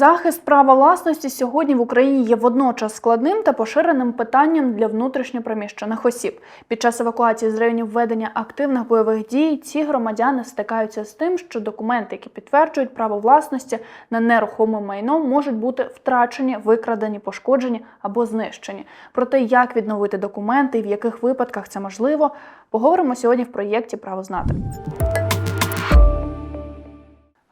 Захист права власності сьогодні в Україні є водночас складним та поширеним питанням для внутрішньопереміщених осіб. Під час евакуації з районів ведення активних бойових дій ці громадяни стикаються з тим, що документи, які підтверджують право власності на нерухоме майно, можуть бути втрачені, викрадені, пошкоджені або знищені. Про те, як відновити документи і в яких випадках це можливо, поговоримо сьогодні в проєкті Право знати.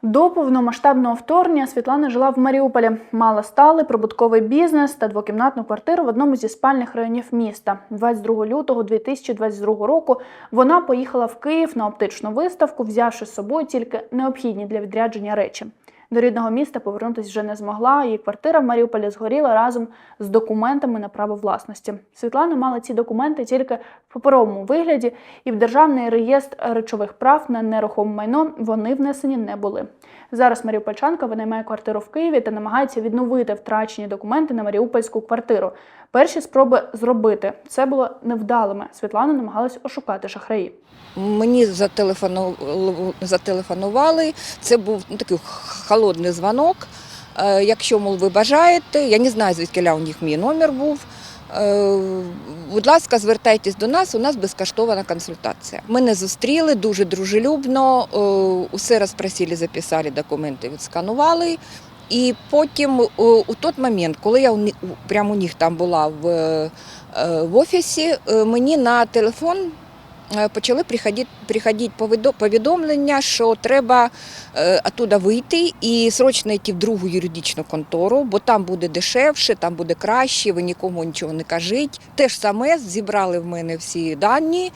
До повномасштабного вторгнення Світлана жила в Маріуполі, мала сталий прибутковий бізнес та двокімнатну квартиру в одному зі спальних районів міста. 22 лютого 2022 року вона поїхала в Київ на оптичну виставку, взявши з собою тільки необхідні для відрядження речі. До рідного міста повернутися вже не змогла. Її квартира в Маріуполі згоріла разом з документами на право власності. Світлана мала ці документи тільки в паперовому вигляді, і в державний реєстр речових прав на нерухоме майно вони внесені не були. Зараз Маріупольчанка винаймає квартиру в Києві та намагається відновити втрачені документи на маріупольську квартиру. Перші спроби зробити це було невдалими. Світлана намагалась ошукати шахраї. Мені зателефону- зателефонували. Це був ну, такий холодний дзвонок. Е, Якщо, мол, ви бажаєте, я не знаю, звідки у них мій номер був. Е, Будь ласка, звертайтесь до нас, у нас безкоштовна консультація. Мене зустріли дуже дружелюбно, е, усе розпросили, записали документи, відсканували. І потім е, у той момент, коли я прямо у них там була в, е, в офісі, е, мені на телефон почали приходити, приходити повідомлення, що треба оттуда вийти і срочно йти в другу юридичну контору, бо там буде дешевше, там буде краще, ви нікому нічого не кажіть. Те ж саме зібрали в мене всі дані.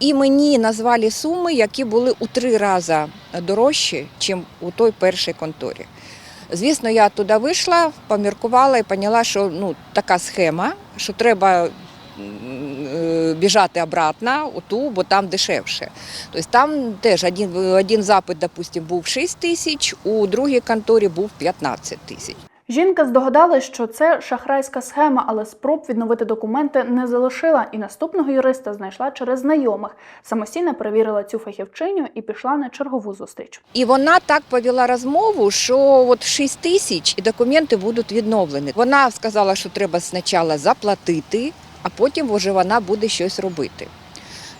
І мені назвали суми, які були у три рази дорожчі, ніж у той першій конторі. Звісно, я туди вийшла, поміркувала і поняла, що ну, така схема, що треба е, біжати обратно у ту, бо там дешевше. Тобто там теж один, один запит, допустим, був 6 тисяч, у другій конторі був 15 тисяч. Жінка здогадалась, що це шахрайська схема, але спроб відновити документи не залишила і наступного юриста знайшла через знайомих. Самостійно перевірила цю фахівчиню і пішла на чергову зустріч. І вона так повела розмову, що от 6 тисяч і документи будуть відновлені. Вона сказала, що треба спочатку заплатити, а потім вже вона буде щось робити.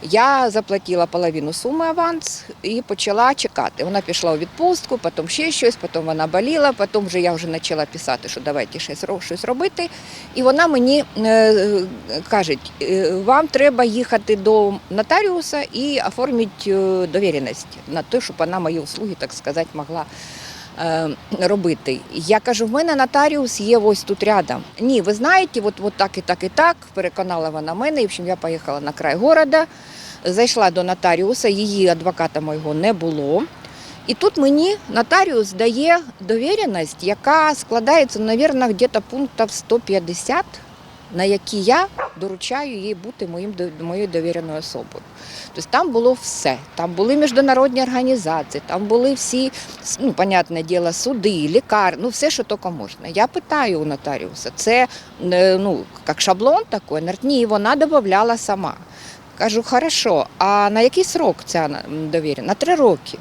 Я заплатила половину суми аванс і почала чекати. Вона пішла у відпустку, потім ще щось, потім вона боліла, потім вже я вже почала писати, що давайте щось, щось робити. І вона мені е, каже, «Е, вам треба їхати до нотаріуса і оформити е, довіреність на те, щоб вона мої услуги, так сказати, могла робити. Я кажу, в мене нотаріус є ось тут рядом. Ні, ви знаєте, от, от так і так і так. Переконала вона мене. І, в общем, я поїхала на край города, зайшла до нотаріуса, її адвоката моєго не було. І тут мені нотаріус дає довіреність, яка складається, мабуть, десь пунктів 150, на які я доручаю їй бути моїм, моєю довіреною особою. Тобто там було все. Там були міжнародні організації, там були всі, ну, понятне діло, суди, лікар, ну все, що тільки можна. Я питаю у нотаріуса, це е, ну, як шаблон такий, ні, вона додавала сама. Кажу, хорошо, а на який срок ця довіреність? На три роки.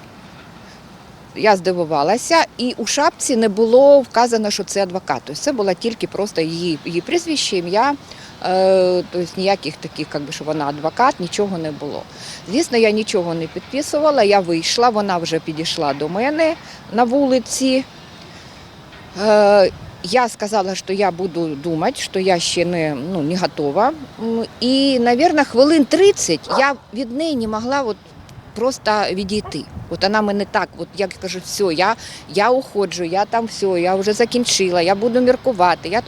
Я здивувалася, і у шапці не було вказано, що це адвокат. Тобто це було тільки просто її, її прізвище, ім'я. Е, тобто ніяких таких, як би, що вона адвокат, нічого не було. Звісно, я нічого не підписувала, я вийшла, вона вже підійшла до мене на вулиці. Е, я сказала, що я буду думати, що я ще не, ну, не готова. І, мабуть, хвилин 30 я від неї не могла от просто відійти. От вона мене так, от як кажу, все, я, я уходжу, я там все, я вже закінчила, я буду міркувати. Я...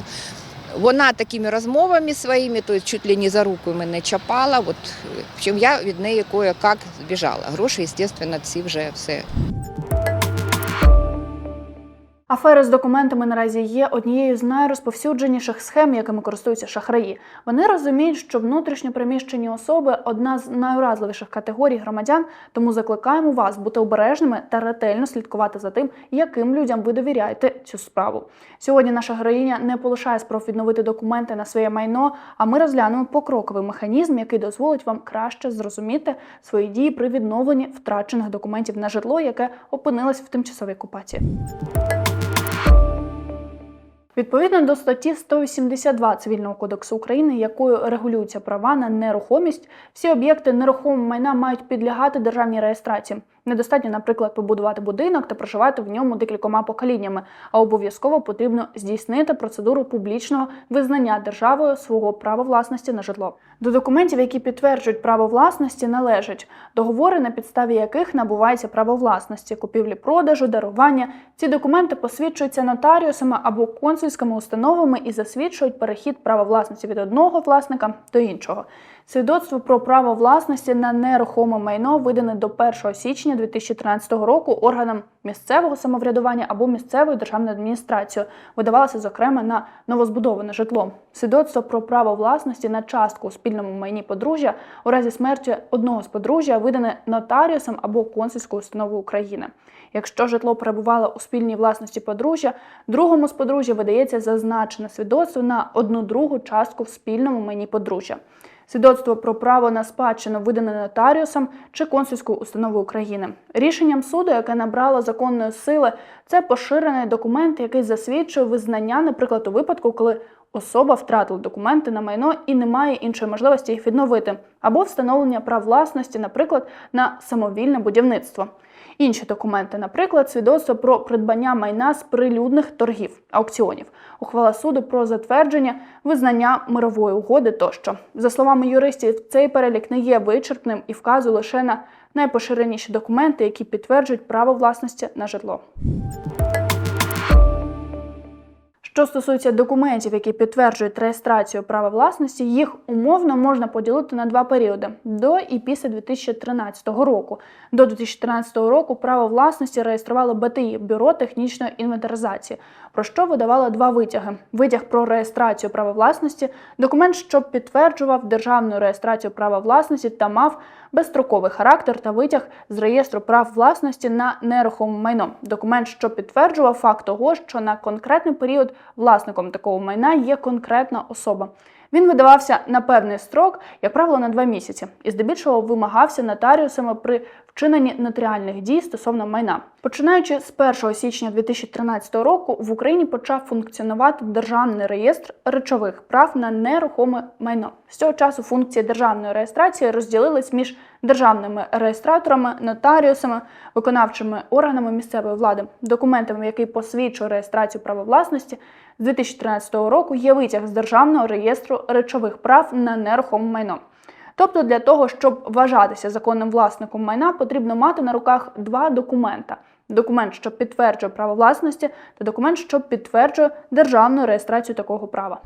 Вона такими розмовами своїми, то чуть ли не за руку мене чапала. От, чим я від неї кое-як збіжала. Гроші, звісно, ці вже все Афери з документами наразі є однією з найрозповсюдженіших схем, якими користуються шахраї. Вони розуміють, що внутрішньо переміщені особи одна з найуразливіших категорій громадян, тому закликаємо вас бути обережними та ретельно слідкувати за тим, яким людям ви довіряєте цю справу. Сьогодні наша героїня не полишає спроб відновити документи на своє майно. А ми розглянемо покроковий механізм, який дозволить вам краще зрозуміти свої дії при відновленні втрачених документів на житло, яке опинилось в тимчасовій окупації. Відповідно до статті 182 Цивільного кодексу України, якою регулюються права на нерухомість, всі об'єкти нерухомого майна мають підлягати державній реєстрації. Недостатньо, наприклад, побудувати будинок та проживати в ньому декількома поколіннями, а обов'язково потрібно здійснити процедуру публічного визнання державою свого права власності на житло. До документів, які підтверджують право власності, належать договори, на підставі яких набувається право власності, купівлі-продажу, дарування. Ці документи посвідчуються нотаріусами або консульськими установами і засвідчують перехід права власності від одного власника до іншого. Свідоцтво про право власності на нерухоме майно видане до 1 січня 2013 року органам місцевого самоврядування або місцевою державною адміністрацією. Видавалося зокрема на новозбудоване житло. Свідоцтво про право власності на частку у спільному майні подружжя у разі смерті одного з подружжя видане нотаріусом або консульською установою України. Якщо житло перебувало у спільній власності подружжя, другому з подружжя видається зазначене свідоцтво на одну другу частку в спільному майні подружжя. Свідоцтво про право на спадщину видане нотаріусом чи консульською установою України. Рішенням суду, яке набрало законної сили, це поширений документ, який засвідчує визнання, наприклад, у випадку, коли особа втратила документи на майно і не має іншої можливості їх відновити, або встановлення прав власності, наприклад, на самовільне будівництво. Інші документи, наприклад, свідоцтво про придбання майна з прилюдних торгів, аукціонів, ухвала суду про затвердження визнання мирової угоди тощо. За словами юристів, цей перелік не є вичерпним і вказує лише на найпоширеніші документи, які підтверджують право власності на житло. Що стосується документів, які підтверджують реєстрацію права власності, їх умовно можна поділити на два періоди до і після 2013 року. До 2013 року право власності реєструвало БТІ бюро технічної інвентаризації, про що видавало два витяги: витяг про реєстрацію права власності, документ, що підтверджував державну реєстрацію права власності та мав безстроковий характер та витяг з реєстру прав власності на нерухоме майно. Документ, що підтверджував факт того, що на конкретний період власником такого майна є конкретна особа. Він видавався на певний строк, як правило, на два місяці, і здебільшого вимагався нотаріусами при вчиненні нотаріальних дій стосовно майна. Починаючи з 1 січня 2013 року, в Україні почав функціонувати державний реєстр речових прав на нерухоме майно. З цього часу функції державної реєстрації розділились між державними реєстраторами, нотаріусами, виконавчими органами місцевої влади. Документами, який посвідчує реєстрацію права власності, з 2013 року є витяг з державного реєстру речових прав на нерухоме майно. Тобто для того, щоб вважатися законним власником майна, потрібно мати на руках два документа: документ, що підтверджує право власності, та документ, що підтверджує державну реєстрацію такого права.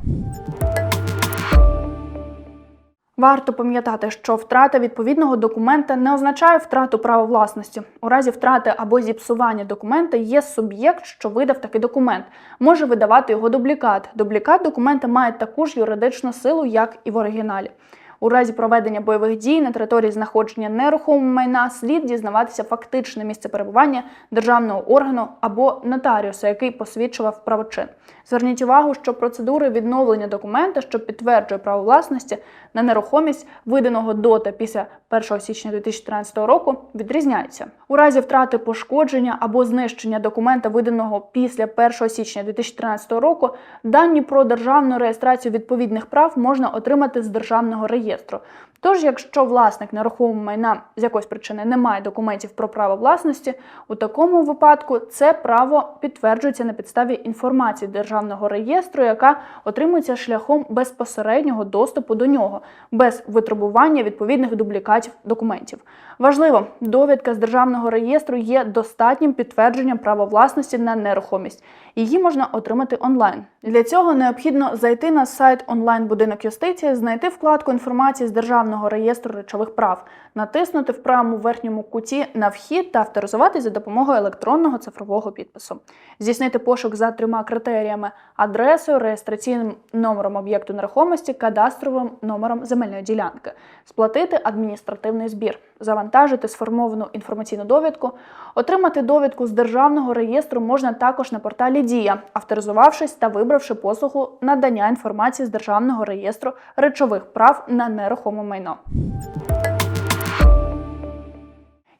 Варто пам'ятати, що втрата відповідного документа не означає втрату права власності. У разі втрати або зіпсування документа є суб'єкт, що видав такий документ, може видавати його дублікат. Дублікат документа має таку ж юридичну силу, як і в оригіналі. У разі проведення бойових дій на території знаходження нерухомого майна слід дізнаватися фактичне місце перебування державного органу або нотаріуса, який посвідчував правочин. Зверніть увагу, що процедури відновлення документа, що підтверджує право власності на нерухомість, виданого до та після 1 січня 2013 року, відрізняються. У разі втрати пошкодження або знищення документа, виданого після 1 січня 2013 року, дані про державну реєстрацію відповідних прав можна отримати з державного реєстру. Тож, якщо власник нерухомого майна з якоїсь причини не має документів про право власності, у такому випадку це право підтверджується на підставі інформації державного реєстру, яка отримується шляхом безпосереднього доступу до нього, без витребування відповідних дублікатів документів. Важливо, довідка з державного реєстру є достатнім підтвердженням права власності на нерухомість. Її можна отримати онлайн. Для цього необхідно зайти на сайт онлайн-будинок юстиції, знайти вкладку інформації з державного реєстру речових прав, натиснути в правому верхньому куті на вхід та авторизуватись за допомогою електронного цифрового підпису, здійснити пошук за трьома критеріями: адресою, реєстраційним номером об'єкту нерухомості, кадастровим номером земельної ділянки, сплатити адміністративний збір, завантажити сформовану інформаційну довідку, отримати довідку з державного реєстру можна також на порталі Дія, авторизувавшись та вибравши послугу надання інформації з державного реєстру речових прав на нерухоме майно.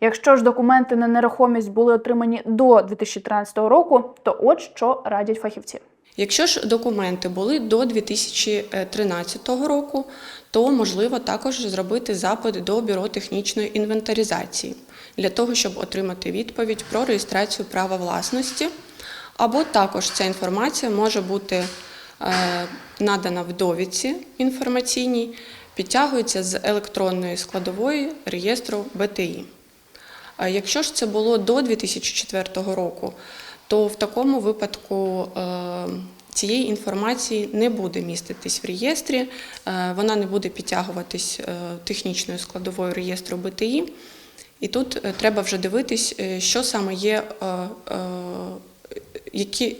Якщо ж документи на нерухомість були отримані до 2013 року, то от що радять фахівці. Якщо ж документи були до 2013 року, то можливо також зробити запит до бюро технічної інвентаризації для того, щоб отримати відповідь про реєстрацію права власності. Або також ця інформація може бути е, надана в довідці інформаційній, підтягується з електронної складової реєстру БТІ. Якщо ж це було до 2004 року, то в такому випадку е, цієї інформації не буде міститись в реєстрі, е, вона не буде підтягуватись е, технічною складовою реєстру БТІ. І тут треба вже дивитись, що саме є, які.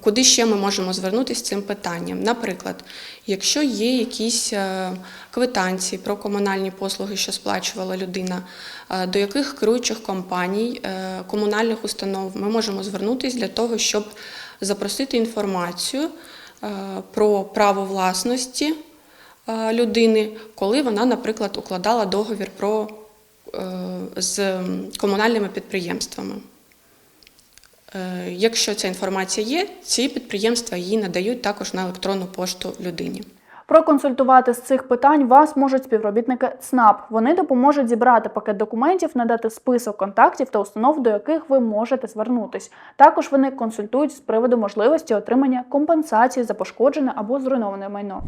Куди ще ми можемо звернутися з цим питанням? Наприклад, якщо є якісь е, квитанції про комунальні послуги, що сплачувала людина, е, до яких керуючих компаній, е, комунальних установ ми можемо звернутися для того, щоб запросити інформацію про право власності людини, коли вона, наприклад, укладала договір про, з комунальними підприємствами. Е, Якщо ця інформація є, ці підприємства її надають також на електронну пошту людині. Проконсультувати з цих питань вас можуть співробітники ЦНАП. Вони допоможуть зібрати пакет документів, надати список контактів та установ, до яких ви можете звернутись. Також вони консультують з приводу можливості отримання компенсації за пошкоджене або зруйноване майно.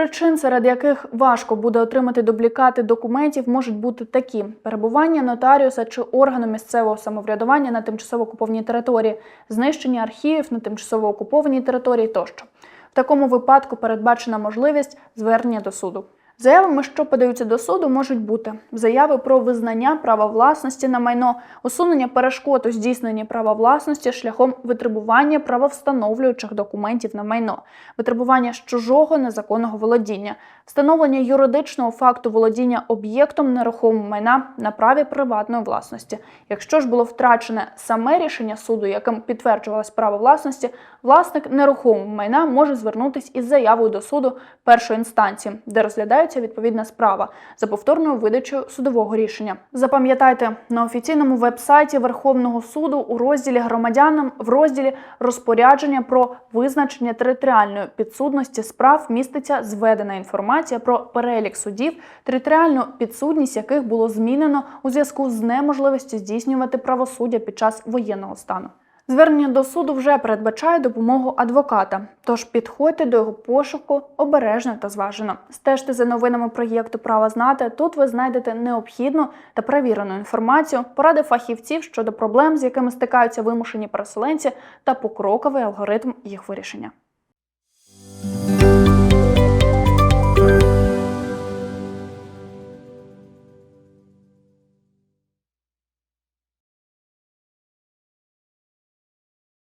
Причин, серед яких важко буде отримати дублікати документів, можуть бути такі: перебування нотаріуса чи органу місцевого самоврядування на тимчасово окупованій території, знищення архівів на тимчасово окупованій території тощо. В такому випадку передбачена можливість звернення до суду. Заявами, що подаються до суду, можуть бути заяви про визнання права власності на майно, усунення перешкод у здійсненні права власності шляхом витребування правовстановлюючих документів на майно, витребування чужого незаконного володіння, встановлення юридичного факту володіння об'єктом нерухомого майна на праві приватної власності. Якщо ж було втрачене саме рішення суду, яким підтверджувалось право власності, власник нерухомого майна може звернутися із заявою до суду першої інстанції, де розглядається відповідна справа за повторною видачею судового рішення. Запам'ятайте на офіційному веб-сайті Верховного суду у розділі громадянам в розділі розпорядження про визначення територіальної підсудності справ міститься зведена інформація про перелік судів, територіальну підсудність яких було змінено у зв'язку з неможливістю здійснювати правосуддя під час воєнного стану. Звернення до суду вже передбачає допомогу адвоката, тож підходьте до його пошуку обережно та зважено. Стежте за новинами проєкту Право знати. Тут ви знайдете необхідну та перевірену інформацію, поради фахівців щодо проблем, з якими стикаються вимушені переселенці, та покроковий алгоритм їх вирішення.